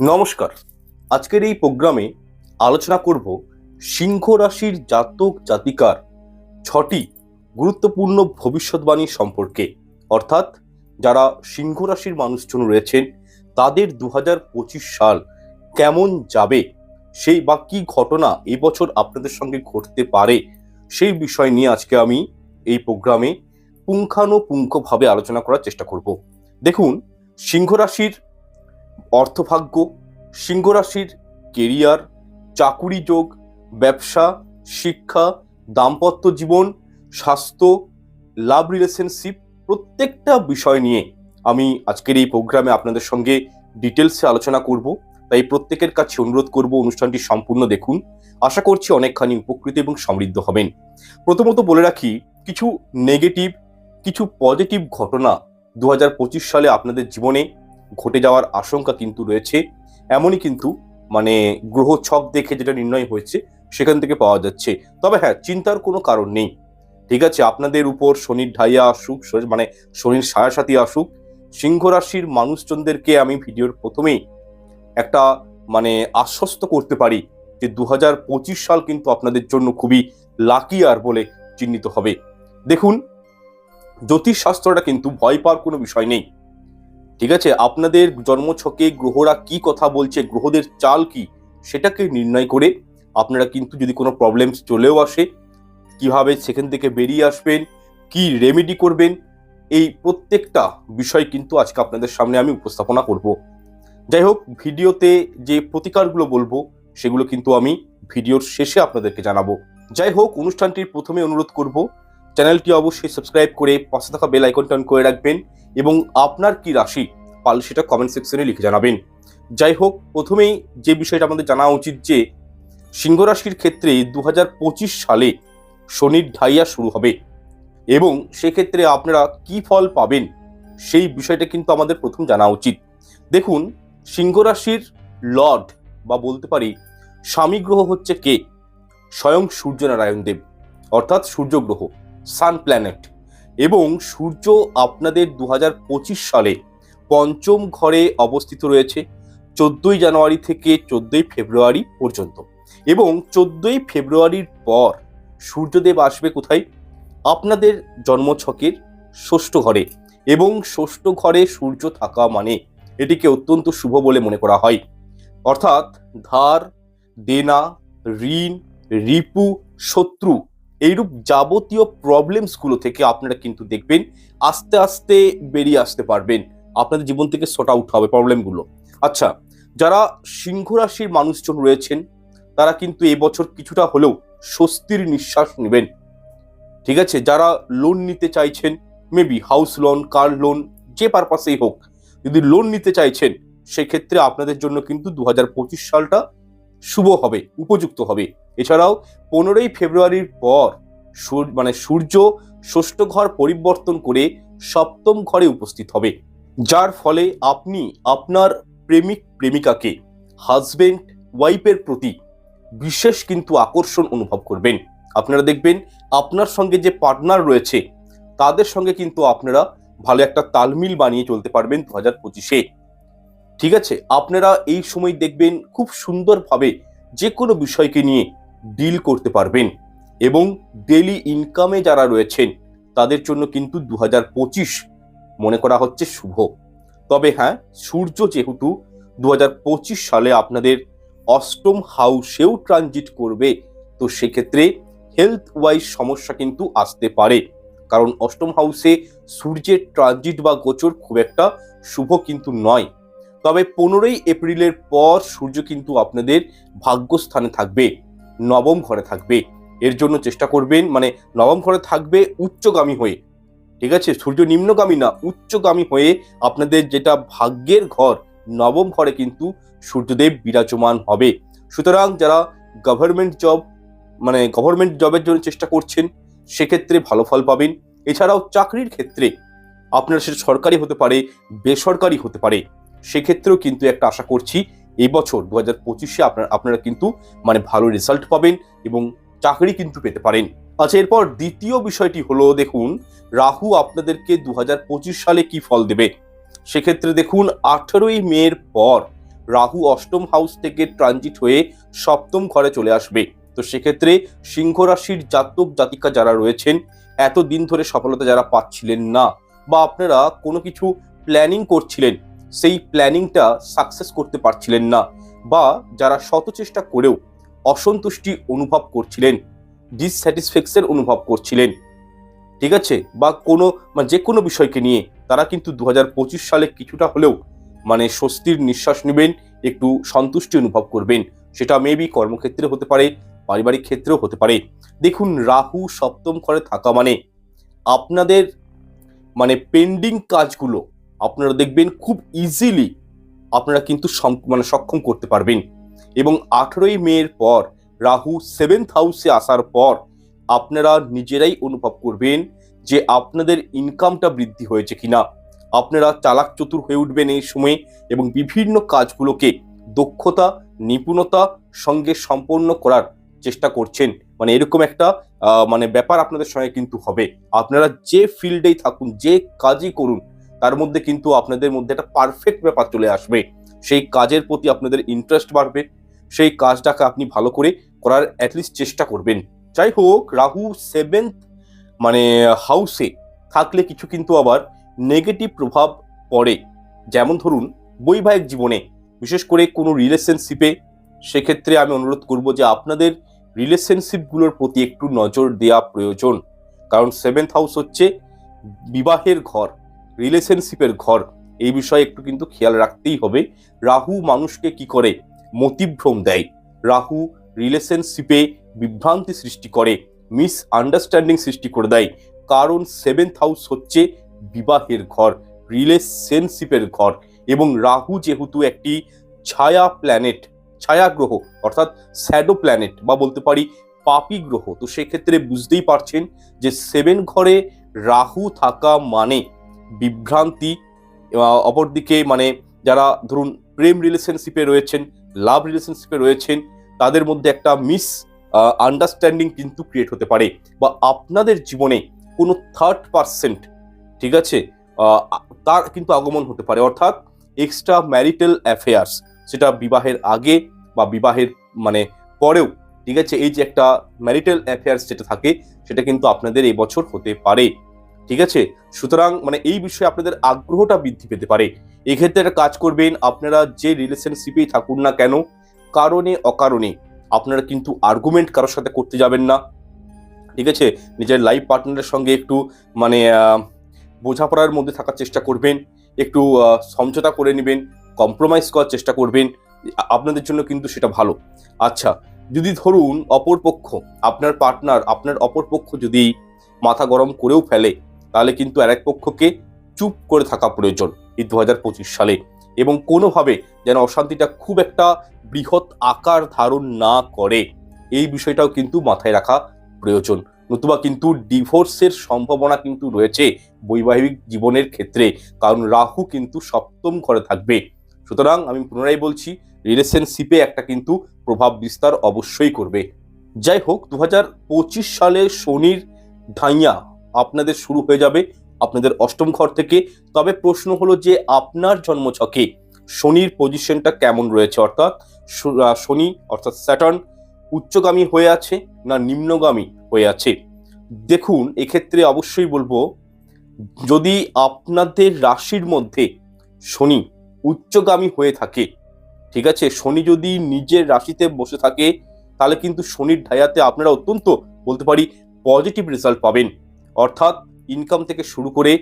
নমস্কার। আজকের এই প্রোগ্রামে আলোচনা করব সিংহ রাশির জাতক জাতিকার ছটি গুরুত্বপূর্ণ ভবিষ্যৎবাণী সম্পর্কে। অর্থাৎ যারা সিংহ রাশির মানুষজন রয়েছেন, তাদের দু হাজার পঁচিশ সাল কেমন যাবে, সেই বা কি ঘটনা এবছর আপনাদের সঙ্গে ঘটতে পারে, সেই বিষয় নিয়ে আজকে আমি এই প্রোগ্রামে পুঙ্খানুপুঙ্খভাবে আলোচনা করার চেষ্টা করব। দেখুন, সিংহ রাশির অর্থভাগ্য সিংহ রাশির কেরিয়ার, চাকুরি যোগ, ব্যবসা, শিক্ষা, দাম্পত্য জীবন, স্বাস্থ্য, লাভ রিলেশনশিপ প্রত্যেকটা বিষয় নিয়ে আমি আজকের এই প্রোগ্রামে আপনাদের সঙ্গে ডিটেলসে আলোচনা করব। তাই প্রত্যেকের কাছে অনুরোধ করব অনুষ্ঠানটি সম্পূর্ণ দেখুন। আশা করছি অনেকখানি উপকৃত এবং সমৃদ্ধ হবেন। প্রথমত বলে রাখি, কিছু নেগেটিভ কিছু পজিটিভ ঘটনা দু হাজার পঁচিশ সালে আপনাদের জীবনে ঘটে যাওয়ার আশঙ্কা কিন্তু রয়েছে। এমনই কিন্তু মানে গ্রহ ছক দেখে যেটা নির্ণয় হয়েছে, সেখান থেকে পাওয়া যাচ্ছে। তবে হ্যাঁ চিন্তার কোনো কারণ নেই। ঠিক আছে, আপনাদের উপর শনির ঢাইয়া আসুক মানে শনির সায়াসাথী আসুক, সিংহ রাশির মানুষজনদেরকে আমি ভিডিওর প্রথমেই একটা মানে আশ্বস্ত করতে পারি যে দু হাজার পঁচিশ সাল কিন্তু আপনাদের জন্য খুবই লাকি আর বলে চিহ্নিত হবে। দেখুন, জ্যোতিষশাস্ত্রটা কিন্তু ভয় পাওয়ার কোনো বিষয় নেই। ঠিক আছে? আপনাদের জন্মছকে গ্রহরা কি কথা বলছে, গ্রহদের চাল কি, সেটাকে নির্ণয় করে আপনারা কিন্তু যদি কোনো প্রবলেমস চলেও আসে, কীভাবে সেখান থেকে বেরিয়ে আসবেন, কি রেমেডি করবেন, এই প্রত্যেকটা বিষয় কিন্তু আজকে আপনাদের সামনে আমি উপস্থাপনা করব। যাই হোক, ভিডিওতে যে প্রতিকারগুলো বলব, সেগুলো কিন্তু আমি ভিডিওর শেষে আপনাদেরকে জানাব। যাই হোক, অনুষ্ঠানটির প্রথমে অনুরোধ করব, চ্যানেলটি অবশ্যই সাবস্ক্রাইব করে পাশে থাকা বেল আইকনটা অন করে রাখবেন। এবং আপনার কি রাশি পাল সেটা কমেন্ট সেকশনে লিখে জানাবেন। যাই হোক, প্রথমেই যে বিষয়টা আমাদের জানা উচিত যে, সিংহ রাশির ক্ষেত্রে দু হাজার পঁচিশ সালে শনির ঢাইয়া শুরু হবে এবং সেক্ষেত্রে আপনারা কি ফল পাবেন, সেই বিষয়টা কিন্তু আমাদের প্রথম জানা উচিত। দেখুন, সিংহ রাশির লর্ড বা বলতে পারি স্বামী গ্রহ হচ্ছে কে? স্বয়ং সূর্যনারায়ণ দেব, অর্থাৎ সূর্যগ্রহ সান প্ল্যানেট এবং সূর্য আপনাদের দু হাজার পঁচিশ সালে পঞ্চম ঘরে অবস্থিত রয়েছে, চোদ্দই জানুয়ারি থেকে চোদ্দই ফেব্রুয়ারি পর্যন্ত। এবং চোদ্দই ফেব্রুয়ারির পর সূর্যদেব আসবে কোথায়? আপনাদের জন্মছকের ষষ্ঠ ঘরে। এবং ষষ্ঠ ঘরে সূর্য থাকা মানে এটিকে অত্যন্ত শুভ বলে মনে করা হয়। অর্থাৎ ধার, দেনা, ঋণ, রিপু, শত্রু এইরূপ যাবতীয় প্রবলেমসগুলো থেকে আপনারা কিন্তু দেখবেন, আস্তে আস্তে বেরিয়ে আসতে পারবেন। আপনাদের জীবন থেকে শর্ট আউট হবে প্রবলেমগুলো আচ্ছা যারা সিংহ রাশির মানুষজন রয়েছেন, তারা কিন্তু এবছর কিছুটা হলেও স্বস্তির নিঃশ্বাস নেবেন। ঠিক আছে? যারা লোন নিতে চাইছেন maybe house loan car loan যে পারপাসেই হোক, যদি লোন নিতে চাইছেন, সেক্ষেত্রে আপনাদের জন্য কিন্তু দু হাজার পঁচিশ সালটা শুভ হবে, উপযুক্ত হবে। এছাড়াও পনেরোই ফেব্রুয়ারির পর সূর- মানে সূর্য ষষ্ঠ ঘর পরিবর্তন করে সপ্তম ঘরে উপস্থিত হবে। যার ফলে আপনি আপনার প্রেমিক, প্রেমিকাকে হাজবেন্ড ওয়াইফের প্রতি বিশেষ কিন্তু আকর্ষণ অনুভব করবেন। আপনারা দেখবেন আপনার সঙ্গে যে পার্টনার রয়েছে, তাদের সঙ্গে কিন্তু আপনারা ভালো একটা তালমিল বানিয়ে চলতে পারবেন দু হাজার পঁচিশে। ঠিক আছে? আপনারা এই সময় দেখবেন খুব সুন্দরভাবে যে কোনো বিষয়কে নিয়ে ডিল করতে পারবেন এবং ডেলি ইনকামে যারা রয়েছেন, তাদের জন্য কিন্তু দু হাজার পঁচিশ মনে করা হচ্ছে শুভ। তবে হ্যাঁ সূর্য যেহেতু দু হাজার পঁচিশ সালে আপনাদের অষ্টম হাউসেও ট্রানজিট করবে, তো সেক্ষেত্রে হেলথ ওয়াইজ সমস্যা কিন্তু আসতে পারে। কারণ অষ্টম হাউসে সূর্যের ট্রানজিট বা গোচর খুব একটা শুভ কিন্তু নয়। তবে পনেরোই এপ্রিলের পর সূর্য কিন্তু আপনাদের ভাগ্যস্থানে থাকবে, নবম ঘরে থাকবে। এর জন্য চেষ্টা করবেন মানে নবম ঘরে থাকবে উচ্চগামী হয়ে। ঠিক আছে? সূর্য নিম্নগামী না, উচ্চগামী হয়ে আপনাদের যেটা ভাগ্যের ঘর, নবম ঘরে কিন্তু সূর্যদেব বিরাজমান হবে। সুতরাং যারা গভর্নমেন্ট জব মানে গভর্নমেন্ট জবের জন্য চেষ্টা করছেন, সেক্ষেত্রে ভালো ফল পাবেন। এছাড়াও চাকরির ক্ষেত্রে আপনার সেটা সরকারি হতে পারে, বেসরকারি হতে পারে। সেক্ষেত্রেও কিন্তু একটা আশা করছি এই বছর দু হাজার পঁচিশে আপনার, আপনারা কিন্তু মানে ভালো রেজাল্ট পাবেন এবং চাকরি কিন্তু পেতে পারেন। আচ্ছা এরপর দ্বিতীয় বিষয়টি হলো দেখুন, রাহু আপনাদেরকে দু হাজার পঁচিশ সালে কি ফল দেবে? সেক্ষেত্রে দেখুন, আঠারোই মের পর রাহু অষ্টম হাউস থেকে ট্রানজিট হয়ে সপ্তম ঘরে চলে আসবে। তো সেক্ষেত্রে সিংহ রাশির জাতক জাতিকা যারা রয়েছেন, এতদিন ধরে সফলতা যারা পাচ্ছিলেন না বা আপনারা কোনো কিছু প্ল্যানিং করছিলেন সেই প্ল্যানিংটা সাকসেস করতে পারছিলেন না বা যারা শত চেষ্টা করেও অসন্তুষ্টি অনুভব করছিলেন ডিসস্যাটিসফ্যাকশন অনুভব করছিলেন। ঠিক আছে? বা কোনো মানে যে কোনো বিষয়কে নিয়ে তারা কিন্তু দু হাজার পঁচিশ সালে কিছুটা হলেও মানে স্বস্তির নিঃশ্বাস নেবেন, একটু সন্তুষ্টি অনুভব করবেন। সেটা মেবি কর্মক্ষেত্রে হতে পারে, পারিবারিক ক্ষেত্রেও হতে পারে। দেখুন, রাহু সপ্তম ঘরে থাকা মানে আপনাদের মানে পেন্ডিং কাজগুলো আপনারা দেখবেন খুব ইজিলি আপনারা কিন্তু মানে সক্ষম করতে পারবেন। এবং আঠেরোই মের পর, রাহু সেভেন্থ হাউসে আসার পর, আপনারা নিজেরাই অনুভব করবেন যে আপনাদের ইনকামটা বৃদ্ধি হয়েছে কিনা। আপনারা চালাক চতুর হয়ে উঠবেন এই সময়ে এবং বিভিন্ন কাজগুলোকে দক্ষতা, নিপুণতা সঙ্গে সম্পন্ন করার চেষ্টা করছেন। মানে এরকম একটা মানে ব্যাপার আপনাদের সঙ্গে কিন্তু হবে। আপনারা যে ফিল্ডেই থাকুন, যে কাজই করুন তার মধ্যে কিন্তু আপনাদের মধ্যে একটা পারফেক্ট ব্যাপার চলে আসবে। সেই কাজের প্রতি আপনাদের ইন্টারেস্ট বাড়বে, সেই কাজটাকে আপনি ভালো করে করার অ্যাটলিস্ট চেষ্টা করবেন। যাই হোক, রাহু সেভেন্থ মানে হাউসে থাকলে কিছু কিন্তু আবার নেগেটিভ প্রভাব পড়ে। যেমন ধরুন, বৈবাহিক জীবনে, বিশেষ করে কোনো রিলেশনশিপে সেক্ষেত্রে আমি অনুরোধ করব যে আপনাদের রিলেশনশিপগুলোর প্রতি একটু নজর দেওয়া প্রয়োজন। কারণ সেভেন্থ হাউস হচ্ছে বিবাহের ঘর। রিলেশনশিপের ঘর। এই বিষয়ে একটু কিন্তু খেয়াল রাখতেই হবে। রাহু মানুষকে কি করে? মতিভ্রম দেয়। রাহু রিলেশনশিপে বিভ্রান্তি সৃষ্টি করে মিস আন্ডারস্ট্যান্ডিং সৃষ্টি করে দেয়। কারণ সেভেন্থ হাউস হচ্ছে বিবাহের ঘর রিলেশনশিপের ঘর। এবং রাহু যেহেতু একটি ছায়া প্ল্যানেট ছায়া গ্রহ, অর্থাৎ শ্যাডো প্ল্যানেট বা বলতে পারি পাপি গ্রহ। তো সেক্ষেত্রে বুঝতেই পারছেন যে সেভেন ঘরে রাহু থাকা মানে বিভ্রান্তি অপরদিকে মানে যারা ধরুন প্রেম রিলেশনশিপে রয়েছেন লাভ রিলেশনশিপে রয়েছেন, তাদের মধ্যে একটা মিস আন্ডারস্ট্যান্ডিং কিন্তু ক্রিয়েট হতে পারে বা আপনাদের জীবনে কোনো থার্ড পার্সেন্ট ঠিক আছে? তার কিন্তু আগমন হতে পারে। অর্থাৎ এক্সট্রা ম্যারিটাল অ্যাফেয়ার্স সেটা বিবাহের আগে বা বিবাহের মানে পরেও, ঠিক আছে? এই যে একটা ম্যারিটাল অ্যাফেয়ার্স যেটা থাকে, সেটা কিন্তু আপনাদের এই বছর হতে পারে। ঠিক আছে? সুতরাং মানে এই বিষয়ে আপনাদের আগ্রহটা বৃদ্ধি পেতে পারে। এক্ষেত্রে একটা কাজ করবেন, আপনারা যে রিলেশনশিপেই থাকুন না কেন, কারণে অকারণে আপনারা কিন্তু আর্গুমেন্ট কারোর সাথে করতে যাবেন না। ঠিক আছে? নিজের লাইফ পার্টনারের সঙ্গে একটু মানে বোঝাপড়ার মধ্যে থাকার চেষ্টা করবেন, একটু সমঝোতা করে নেবেন কম্প্রোমাইজ করার চেষ্টা করবেন আপনাদের জন্য কিন্তু সেটা ভালো। আচ্ছা যদি ধরুন অপরপক্ষ, আপনার পার্টনার আপনার অপরপক্ষ যদি মাথা গরম করেও ফেলে তাহলে কিন্তু আর এক পক্ষকে চুপ করে থাকা প্রয়োজন এই দু হাজার পঁচিশ সালে। এবং কোনোভাবে যেন অশান্তিটা খুব একটা বৃহৎ আকার ধারণ না করে, এই বিষয়টাও কিন্তু মাথায় রাখা প্রয়োজন। নতুবা কিন্তু ডিভোর্সের সম্ভাবনা কিন্তু রয়েছে বৈবাহিক জীবনের ক্ষেত্রে, কারণ রাহু কিন্তু সপ্তম ঘরে থাকবে। সুতরাং আমি পুনরায় বলছি রিলেশনশিপে একটা কিন্তু প্রভাব বিস্তার অবশ্যই করবে। যাই হোক দু হাজার পঁচিশ সালে শনির ঢাইয়া আপনাদের শুরু হয়ে যাবে আপনাদের অষ্টম ঘর থেকে। তবে প্রশ্ন হলো যে আপনার জন্মছকে শনির পজিশনটা কেমন রয়েছে? অর্থাৎ শনি অর্থাৎ স্যাটার্ন উচ্চগামী হয়ে আছে না নিম্নগামী হয়ে আছে? দেখুন, এক্ষেত্রে অবশ্যই বলব, যদি আপনাদের রাশির মধ্যে শনি উচ্চগামী হয়ে থাকে, ঠিক আছে? শনি যদি নিজের রাশিতে বসে থাকে, তাহলে কিন্তু শনির ঢায়াতে আপনারা অত্যন্ত বলতে পারি পজিটিভ রেজাল্ট পাবেন। অর্থাৎ ইনকাম থেকে শুরু করে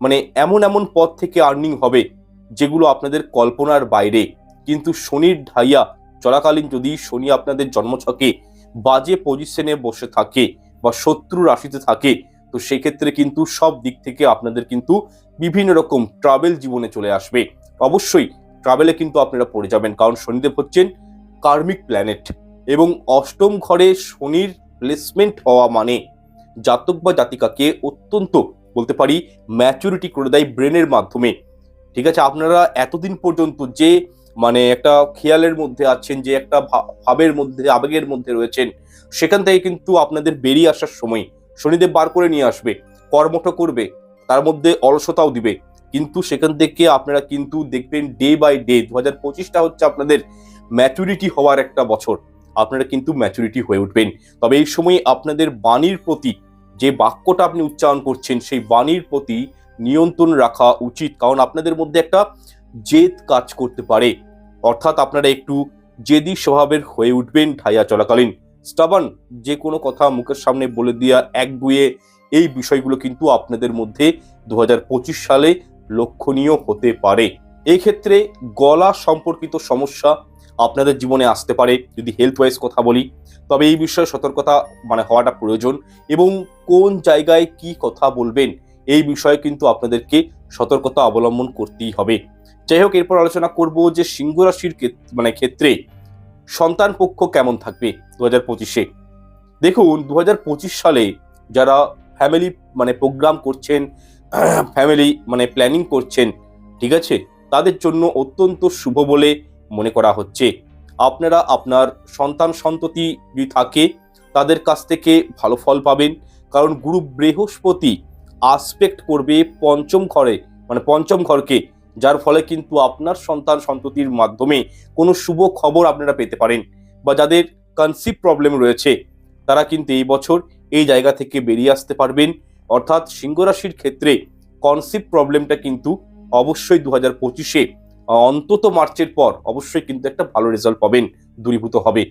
মানে এমন এমন পথ থেকে আর্নিং হবে যেগুলো আপনাদের কল্পনার বাইরে। কিন্তু শনির ঢাইয়া চলাকালীন যদি শনি আপনাদের জন্মছকে বাজে পজিশনে বসে থাকে বা শত্রু রাশিতে থাকে, তো সেক্ষেত্রে কিন্তু সব দিক থেকে আপনাদের কিন্তু বিভিন্ন রকম ট্রাভেল জীবনে চলে আসবে। অবশ্যই ট্রাভেলে কিন্তু আপনারা পড়ে যাবেন, কারণ শনিদেব হচ্ছেন কার্মিক প্ল্যানেট এবং অষ্টম ঘরে শনির প্লেসমেন্ট হওয়া মানে জাতক বা জাতিকাকে অত্যন্ত, বলতে পারি ম্যাচুরিটি করে দেয় ব্রেনের মাধ্যমে। ঠিক আছে? আপনারা এতদিন পর্যন্ত যে মানে একটা খেয়ালের মধ্যে আছেন, যে একটা ভাবের মধ্যে, আবেগের মধ্যে রয়েছেন, সেখান থেকে কিন্তু আপনাদের বেরিয়ে আসার সময় শনিদেব বার করে নিয়ে আসবে, কর্মঠ করবে, তার মধ্যে অলসতাও দিবে। কিন্তু সেখান থেকে আপনারা কিন্তু দেখবেন ডে বাই ডে দু হাজার পঁচিশটা হচ্ছে আপনাদের ম্যাচুরিটি হওয়ার একটা বছর। আপনারা কিন্তু ম্যাচুরিটি হয়ে উঠবেন। তবে এই সময় আপনাদের বাণীর প্রতি যে বাক্যটা আপনি উচ্চারণ করছেন, সেই বাণীর প্রতি নিয়ন্ত্রণ রাখা উচিত। কারণ আপনাদের মধ্যে একটা জেদ কাজ করতে পারে। অর্থাৎ আপনারা একটু জেদি স্বভাবের হয়ে উঠবেন ঢাইয়া চলাকালীন। স্টাবান, যে কোনো কথা মুখের সামনে বলে দেওয়া এক দুয়ে এই বিষয়গুলো কিন্তু আপনাদের মধ্যে দু হাজার পঁচিশ সালে লক্ষণীয় হতে পারে। এই ক্ষেত্রে গলা সম্পর্কিত সমস্যা আপনাদের জীবনে আসতে পারে, যদি হেলথ ওয়াইজ কথা বলি। তবে এই বিষয়ে সতর্কতা মানে হওয়াটা প্রয়োজন এবং কোন জায়গায় কি কথা বলবেন, এই বিষয়ে কিন্তু আপনাদেরকে সতর্কতা অবলম্বন করতেই হবে। যাই হোক, এরপর আলোচনা করব যে সিংহ রাশির মানে ক্ষেত্রে সন্তান পক্ষ কেমন থাকবে দু হাজার পঁচিশে? দেখুন দু হাজার পঁচিশ সালে যারা ফ্যামিলি মানে প্রোগ্রাম করছেন ফ্যামিলি মানে প্ল্যানিং করছেন, ঠিক আছে? তাদের জন্য অত্যন্ত শুভ বলে মনে করা হচ্ছে। আপনারা আপনার সন্তান সন্ততি যদি থাকে, তাদের কাছ থেকে ভালো ফল পাবেন। কারণ গুরু বৃহস্পতি আসপেক্ট করবে পঞ্চম ঘরে মানে পঞ্চম ঘরকে। যার ফলে কিন্তু আপনার সন্তান সন্ততির মাধ্যমে কোনো শুভ খবর আপনারা পেতে পারেন বা যাদের কনসিভ প্রবলেম রয়েছে, তারা কিন্তু এই বছর এই জায়গা থেকে বেরিয়ে আসতে পারবেন। অর্থাৎ সিংহ রাশির ক্ষেত্রে কনসিভ প্রবলেমটা কিন্তু অবশ্যই দু হাজার পঁচিশে অন্তত মার্চের পর অবশ্যই কিন্তু একটা ভালো রেজাল্ট পাবেন, দূরীভূত হবে।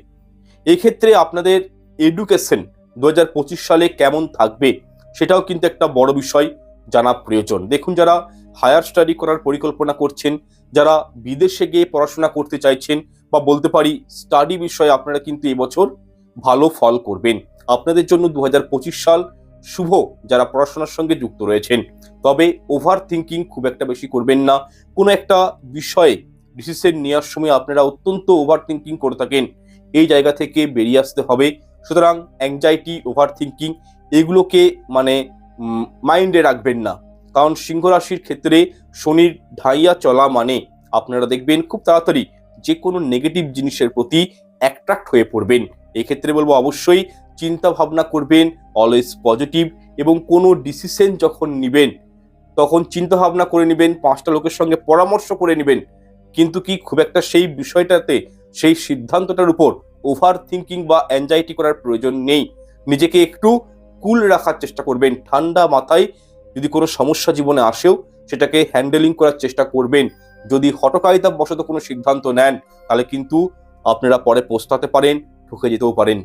এক্ষেত্রে আপনাদের এডুকেশন দু হাজার পঁচিশ সালে কেমন থাকবে সেটাও কিন্তু একটা বড় বিষয় জানা প্রয়োজন। দেখুন যারা হায়ার স্টাডি করার পরিকল্পনা করছেন, যারা বিদেশে গিয়ে পড়াশোনা করতে চাইছেন বা বলতে পারি স্টাডি বিষয়ে আপনারা কিন্তু এবছর ভালো ফল করবেন। আপনাদের জন্য দু হাজার পঁচিশ সাল শুভ যারা পড়াশোনার সঙ্গে যুক্ত রয়েছেন। তবে ওভার থিঙ্কিং খুব একটা বেশি করবেন না। কোনো একটা বিষয়ে ডিসিশন নেওয়ার সময় আপনারা অত্যন্ত ওভার থিঙ্কিং করে থাকেন। এই জায়গা থেকে বেরিয়ে আসতে হবে। সুতরাং অ্যাংজাইটি ওভার থিঙ্কিং এগুলোকে মানে মাইন্ডে রাখবেন না। কারণ সিংহ রাশির ক্ষেত্রে শনির ঢাইয়া চলা মানে আপনারা দেখবেন খুব তাড়াতাড়ি যে কোনো নেগেটিভ জিনিসের প্রতি অ্যাট্রাক্ট হয়ে পড়বেন। এক্ষেত্রে বলব অবশ্যই চিন্তা ভাবনা করবেন অলওয়েজ পজিটিভ এবং কোনো ডিসিশন যখন নেবেন, তখন চিন্তা ভাবনা করে নেবেন, পাঁচটা লোকের সঙ্গে পরামর্শ করে নেবেন। কিন্তু কি খুব একটা সেই বিষয়টাতে, সেই সিদ্ধান্তটার উপর ওভার থিঙ্কিং বা অ্যাংজাইটি করার প্রয়োজন নেই। নিজেকে একটু কুল রাখার চেষ্টা করবেন, ঠান্ডা মাথায় যদি কোনো সমস্যা জীবনে আসেও সেটাকে হ্যান্ডেলিং করার চেষ্টা করবেন। যদি হটকারিতা বশত কোনো সিদ্ধান্ত নেন, তাহলে কিন্তু আপনারা পরে পস্তাতে পারেন, ঠকে যেতেও পারেন।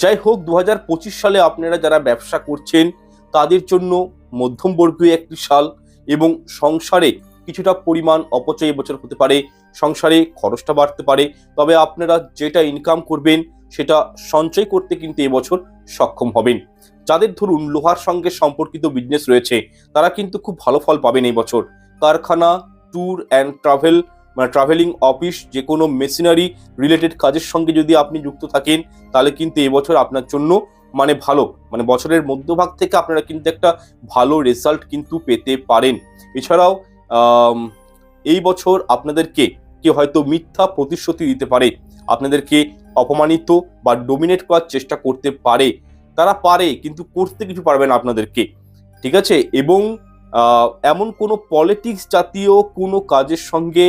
যাই হোক দু হাজার পঁচিশ সালে আপনারা যারা ব্যবসা করছেন, তাদের জন্য মধ্যমবর্গীয় একটি সাল এবং সংসারে কিছুটা পরিমাণ অপচয় এবছর হতে পারে। সংসারে খরচটা বাড়তে পারে, তবে আপনারা যেটা ইনকাম করবেন, সেটা সঞ্চয় করতে কিন্তু এবছর সক্ষম হবেন। যাদের ধরুন লোহার সঙ্গে সম্পর্কিত বিজনেস রয়েছে, তারা কিন্তু খুব ভালো ফল পাবেন এই বছর কারখানা ট্যুর অ্যান্ড ট্রাভেল মানে ট্রাভেলিং অফিস যে কোনো মেশিনারি রিলেটেড কাজের সঙ্গে যদি আপনি যুক্ত থাকেন, তাহলে কিন্তু এবছর আপনার জন্য মানে ভালো। মানে বছরের মধ্যভাগ থেকে আপনারা কিন্তু একটা ভালো রেজাল্ট কিন্তু পেতে পারেন। এছাড়াও এই বছর আপনাদেরকে কেউ হয়তো মিথ্যা প্রতিশ্রুতি দিতে পারে। আপনাদেরকে অপমানিত বা ডোমিনেট করার চেষ্টা করতে পারে। তারা পারে, কিন্তু করতে কিছু পারবে না আপনাদেরকে। ঠিক আছে? এবং এমন কোনো পলিটিক্স জাতীয় কোনো কাজের সঙ্গে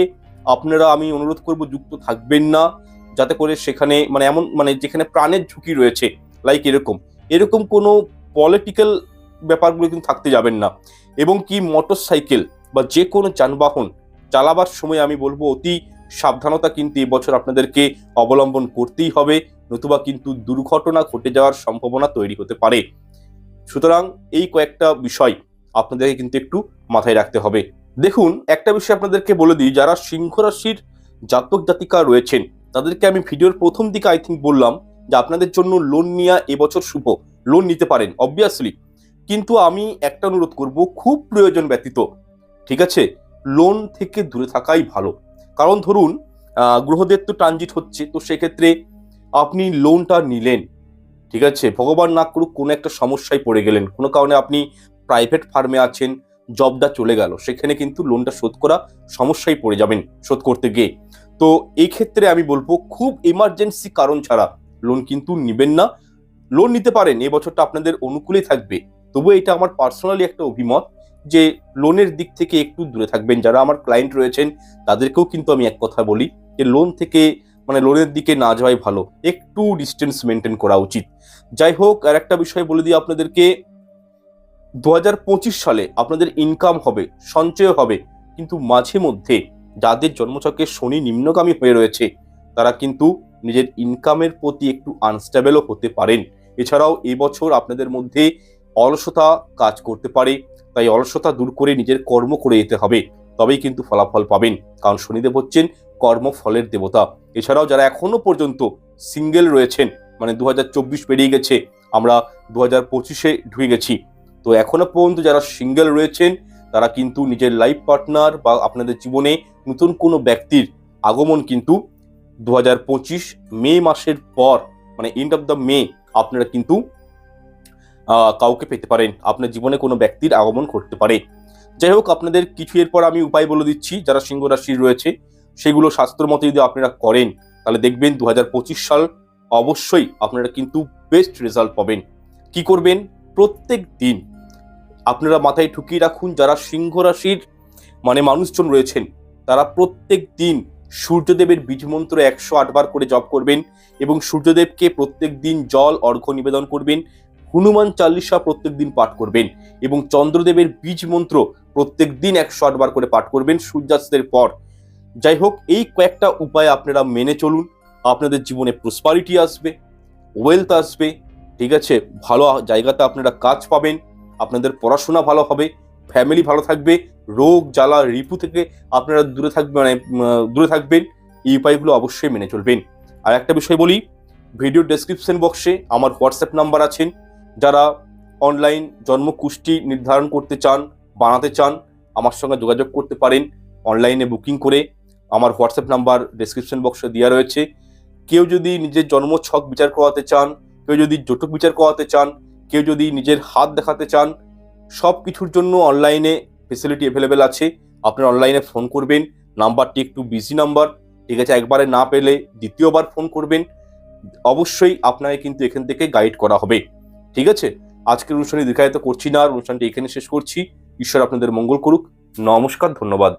আপনারা আমি অনুরোধ করব যুক্ত থাকবেন না, যাতে করে সেখানে মানে এমন মানে যেখানে প্রাণের ঝুঁকি রয়েছে লাইক এরকম। এরকম কোনো পলিটিক্যাল ব্যাপারগুলো কিন্তু থাকতে যাবেন না। এবং কি মোটর সাইকেল বা যে কোনো যানবাহন চালাবার সময় আমি বলব অতি সাবধানতা কিন্তু এবছর আপনাদেরকে অবলম্বন করতেই হবে, নতুবা কিন্তু দুর্ঘটনা ঘটে যাওয়ার সম্ভাবনা তৈরি হতে পারে। সুতরাং এই কয়েকটা বিষয় আপনাদেরকে কিন্তু একটু মাথায় রাখতে হবে। দেখুন, একটা বিষয় আপনাদেরকে বলে দিই, যারা সিংহ রাশির জাতক জাতিকা রয়েছেন, তাদেরকে আমি ভিডিওর প্রথম দিকে আই থিঙ্ক বললাম যে আপনাদের জন্য লোন নেওয়া এবছর শুভ। লোন নিতে পারেন অবভিয়াসলি কিন্তু আমি একটা অনুরোধ করব, খুব প্রয়োজন ব্যতীত, ঠিক আছে? লোন থেকে দূরে থাকাই ভালো। কারণ ধরুন গ্রহদের তো ট্রানজিট হচ্ছে, তো সেক্ষেত্রে আপনি লোনটা নিলেন, ঠিক আছে? ভগবান না করুক, কোনো একটা সমস্যায় পড়ে গেলেন। কোনো কারণে আপনি প্রাইভেট ফার্মে আছেন জবটা চলে গেল, সেখানে কিন্তু লোনটা শোধ করা সমস্যায় পড়ে যাবেন শোধ করতে গিয়ে। তো এই ক্ষেত্রে আমি বলব, খুব এমার্জেন্সি কারণ ছাড়া লোন কিন্তু নিবেন না। লোন নিতে পারেন এই বছরটা আপনাদের অনুকূলে থাকবে। তবু এটা আমার পার্সোনালি একটা অভিমত যে লোনের দিক থেকে একটু দূরে থাকবেন। যারা আমার ক্লায়েন্ট রয়েছেন, তাদেরকেও কিন্তু আমি এক কথা বলি যে লোন থেকে মানে লোনের দিকে না যাওয়াই ভালো। একটু ডিস্টেন্স মেনটেন করা উচিত। যাই হোক আর একটা বিষয় বলে দিই আপনাদেরকে। দু হাজার পঁচিশ সালে আপনাদের ইনকাম হবে, সঞ্চয় হবে, কিন্তু মাঝে মধ্যে যাদের জন্মছকে শনি নিম্নগামী হয়ে রয়েছে, তারা কিন্তু নিজের ইনকামের প্রতি একটু আনস্টেবলও হতে পারেন। এছাড়াও এবছর আপনাদের মধ্যে অলসতা কাজ করতে পারে, তাই অলসতা দূর করে নিজের কর্ম করে যেতে হবে, তবেই কিন্তু ফলাফল পাবেন। কারণ শনিদেব হচ্ছেন কর্মফলের দেবতা। এছাড়াও যারা এখনও পর্যন্ত সিঙ্গেল রয়েছেন মানে দু হাজার চব্বিশ পেরিয়ে গেছে, আমরা দু হাজার পঁচিশে ঢুকে গেছি তো এখনও পর্যন্ত যারা সিঙ্গেল রয়েছেন, তারা কিন্তু নিজের লাইফ পার্টনার বা আপনাদের জীবনে নতুন কোনো ব্যক্তির আগমন কিন্তু দু হাজার পঁচিশ মে মাসের পর মানে এন্ড অফ দ্য মে আপনারা কিন্তু কাউকে পেতে পারেন। আপনার জীবনে কোনো ব্যক্তির আগমন করতে পারে। যাই হোক, আপনাদের কিছু এরপর আমি উপায় বলে দিচ্ছি, যারা সিংহ রাশির রয়েছে, সেগুলো শাস্ত্র মতে যদি আপনারা করেন, তাহলে দেখবেন দু হাজার পঁচিশ সাল অবশ্যই আপনারা কিন্তু বেস্ট রেজাল্ট পাবেন। কি করবেন? প্রত্যেক দিন আপনারা মাথায় ঠুকিয়ে রাখুন, যারা সিংহ রাশির মানে মানুষজন রয়েছেন, তারা প্রত্যেক দিন সূর্যদেবের বীজমন্ত্র একশো আটবার করে জপ করবেন এবং সূর্যদেবকে প্রত্যেক দিন জল, অর্ঘ্য নিবেদন করবেন, হনুমান চাল্লিশা প্রত্যেক দিন পাঠ করবেন এবং চন্দ্রদেবের বীজ মন্ত্র প্রত্যেক দিন একশো আটবার করে পাঠ করবেন সূর্যাস্তের পর। যাই হোক, এই কয়েকটা উপায় আপনারা মেনে চলুন, আপনাদের জীবনে প্রসপারিটি আসবে ওয়েলথ আসবে, ঠিক আছে, ভালো জায়গাতে আপনারা কাজ পাবেন আপনাদের পড়াশোনা ভালো হবে ফ্যামিলি ভালো থাকবে, রোগ জ্বালা রিপু থেকে আপনারা দূরে থাকবে মানে দূরে থাকবেন, এই উপায়গুলো অবশ্যই মেনে চলবেন। আর একটা বিষয় বলি ভিডিও ডেসক্রিপশন বক্সে আমার হোয়াটসঅ্যাপ নাম্বার আছেন। যারা অনলাইন জন্ম কুষ্টি নির্ধারণ করতে চান, বানাতে চান, আমার সঙ্গে যোগাযোগ করতে পারেন অনলাইনে বুকিং করে। আমার হোয়াটসঅ্যাপ নাম্বার ডেসক্রিপশন বক্সে দেওয়া রয়েছে। কেউ যদি নিজের জন্ম ছক বিচার করাতে চান, কেউ যদি জটক বিচার করাতে চান কেউ যদি নিজের হাত দেখাতে চান, সব কিছুর জন্য অনলাইনে ফেসিলিটি অ্যাভেলেবেল আছে। আপনার অনলাইনে ফোন করবেন, নাম্বারটি একটু বিজি নাম্বার ঠিক আছে? একবারে না পেলে দ্বিতীয়বার ফোন করবেন। অবশ্যই আপনাকে কিন্তু এখান থেকে গাইড করা হবে। ঠিক আছে? আজকের অনুষ্ঠানে দীর্ঘায়িত করছি না আর অনুষ্ঠানটি এখানে শেষ করছি। ঈশ্বর আপনাদের মঙ্গল করুক। নমস্কার, ধন্যবাদ।